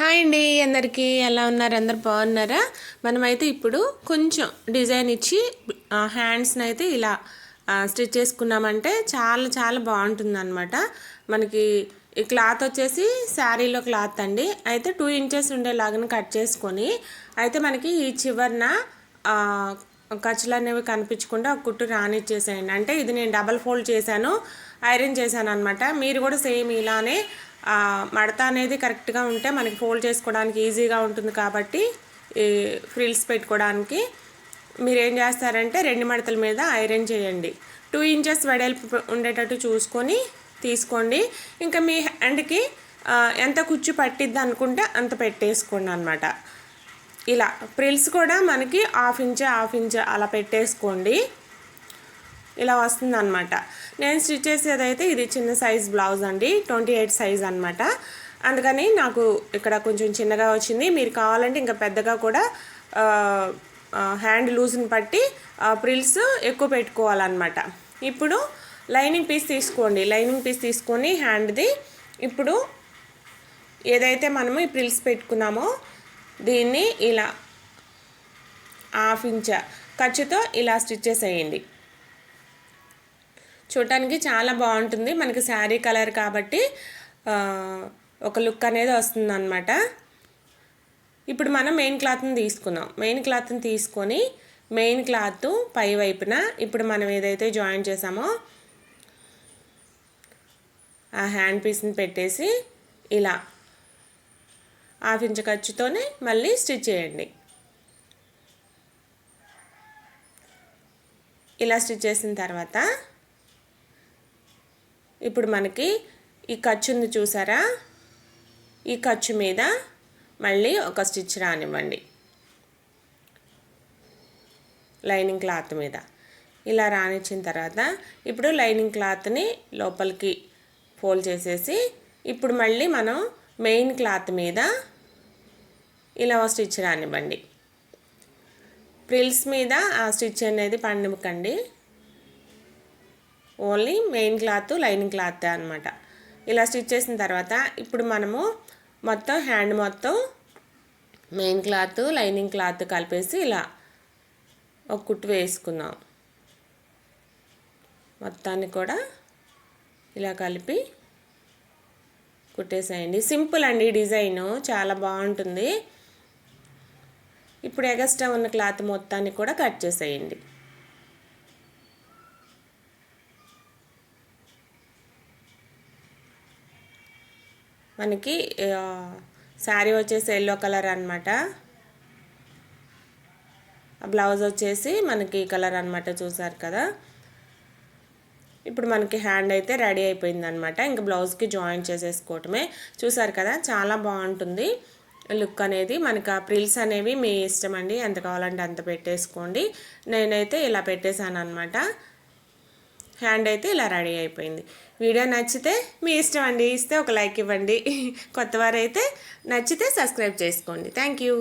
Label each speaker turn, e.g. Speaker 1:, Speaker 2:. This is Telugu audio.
Speaker 1: హాయ్ అండి అందరికీ ఎలా ఉన్నారు? అందరు బాగున్నారా? మనమైతే ఇప్పుడు కొంచెం డిజైన్ ఇచ్చి హ్యాండ్స్ని అయితే ఇలా స్టిచ్ చేసుకున్నామంటే చాలా చాలా బాగుంటుంది అనమాట మనకి ఈ క్లాత్ వచ్చేసి శారీలో క్లాత్ అండి. అయితే టూ ఇంచెస్ ఉండేలాగా కట్ చేసుకొని అయితే మనకి ఈ చివరిన ఖర్చులు అనేవి కనిపించకుండా ఒక కుట్టు రానిచ్చేసేయండి. అంటే ఇది నేను డబల్ ఫోల్డ్ చేశాను ఐరన్ చేశాను అనమాట మీరు కూడా సేమ్ ఇలానే మడత అనేది కరెక్ట్గా ఉంటే మనకి ఫోల్డ్ చేసుకోవడానికి ఈజీగా ఉంటుంది కాబట్టి ఈ ఫ్రిల్స్ పెట్టుకోవడానికి మీరు ఏం చేస్తారంటే రెండు మడతల మీద ఐరన్ చేయండి. టూ ఇంచెస్ వెడల్పు ఉండేటట్టు చూసుకొని తీసుకోండి. ఇంకా మీ హ్యాండ్కి ఎంత కుచ్చు పట్టిద్ది అనుకుంటే అంత పెట్టేసుకోండి అనమాట ఇలా ప్రిల్స్ కూడా మనకి హాఫ్ ఇంచ్ హాఫ్ ఇంచ్ అలా పెట్టేసుకోండి. ఇలా వస్తుంది అనమాట నేను స్టిచ్ చేసేదైతే ఇది చిన్న సైజ్ బ్లౌజ్ అండి ట్వంటీ ఎయిట్ సైజ్ అనమాట అందుకని నాకు ఇక్కడ కొంచెం చిన్నగా వచ్చింది. మీరు కావాలంటే ఇంకా పెద్దగా కూడా హ్యాండ్ లూజ్ని బట్టి ప్రిల్స్ ఎక్కువ పెట్టుకోవాలన్నమాట. ఇప్పుడు లైనింగ్ పీస్ తీసుకోండి. లైనింగ్ పీస్ తీసుకొని హ్యాండ్ది ఇప్పుడు ఏదైతే మనము ఈ ప్రిల్స్ పెట్టుకున్నామో దీన్ని ఇలా హాఫ్ ఇంచ్ ఖర్చుతో ఇలా స్టిచ్ చేసేయండి. చూడటానికి చాలా బాగుంటుంది. మనకి శారీ కలర్ కాబట్టి ఒక లుక్ అనేది వస్తుంది అనమాట ఇప్పుడు మనం మెయిన్ క్లాత్ని తీసుకుందాం. మెయిన్ క్లాత్ని తీసుకొని మెయిన్ క్లాత్ పై వైపున ఇప్పుడు మనం ఏదైతే జాయిన్ చేసామో ఆ హ్యాండ్ పీస్ని పెట్టేసి ఇలా హాఫ్ ఇంచ్ ఖర్చుతోనే మళ్ళీ స్టిచ్ చేయండి. ఇలా స్టిచ్ చేసిన తర్వాత ఇప్పుడు మనకి ఈ ఖర్చు ఉంది చూసారా? ఈ ఖర్చు మీద మళ్ళీ ఒక స్టిచ్ రానివ్వండి. లైనింగ్ క్లాత్ మీద. ఇలా రానిచ్చిన తర్వాత ఇప్పుడు లైనింగ్ క్లాత్ని లోపలికి ఫోల్డ్ చేసేసి ఇప్పుడు మళ్ళీ మనం మెయిన్ క్లాత్ మీద ఇలా స్టిచ్ రానివ్వండి. ప్రిల్స్ మీద ఆ స్టిచ్ అనేది పండుకండి only main cloth lining cloth అనమాట ఇలా స్టిచ్ చేసిన తర్వాత ఇప్పుడు మనము మొత్తం హ్యాండ్ మొత్తం మెయిన్ క్లాత్ లైనింగ్ క్లాత్ కలిపేసి ఇలా ఒక కుట్టు వేసుకుందాం. మొత్తాన్ని కూడా ఇలా కలిపి కుట్టేసేయండి. సింపుల్ అండి డిజైన్. చాలా బాగుంటుంది. ఇప్పుడు ఎగస్ట్రా ఉన్న క్లాత్ మొత్తాన్ని కూడా కట్ చేసేయండి. మనకి శారీ వచ్చేసి ఎల్లో కలర్ అనమాట బ్లౌజ్ వచ్చేసి మనకి కలర్ అనమాట చూసారు కదా. ఇప్పుడు మనకి హ్యాండ్ అయితే రెడీ అయిపోయింది అనమాట ఇంకా బ్లౌజ్కి జాయిన్ చేసేసుకోవటమే. చూసారు కదా చాలా బాగుంటుంది. లుక్ అనేది మనకు ఆ ప్రిల్స్ అనేవి మీ ఇష్టం అండి. ఎంత కావాలంటే అంత పెట్టేసుకోండి. నేనైతే ఇలా పెట్టేశాను అనమాట హ్యాండ్ అయితే ఇలా రెడీ అయిపోయింది. వీడియో నచ్చితే మీ ఇష్టం అండి. ఇస్తే ఒక లైక్ ఇవ్వండి. కొత్తవారైతే నచ్చితే సబ్స్క్రైబ్ చేసుకోండి. Thank you.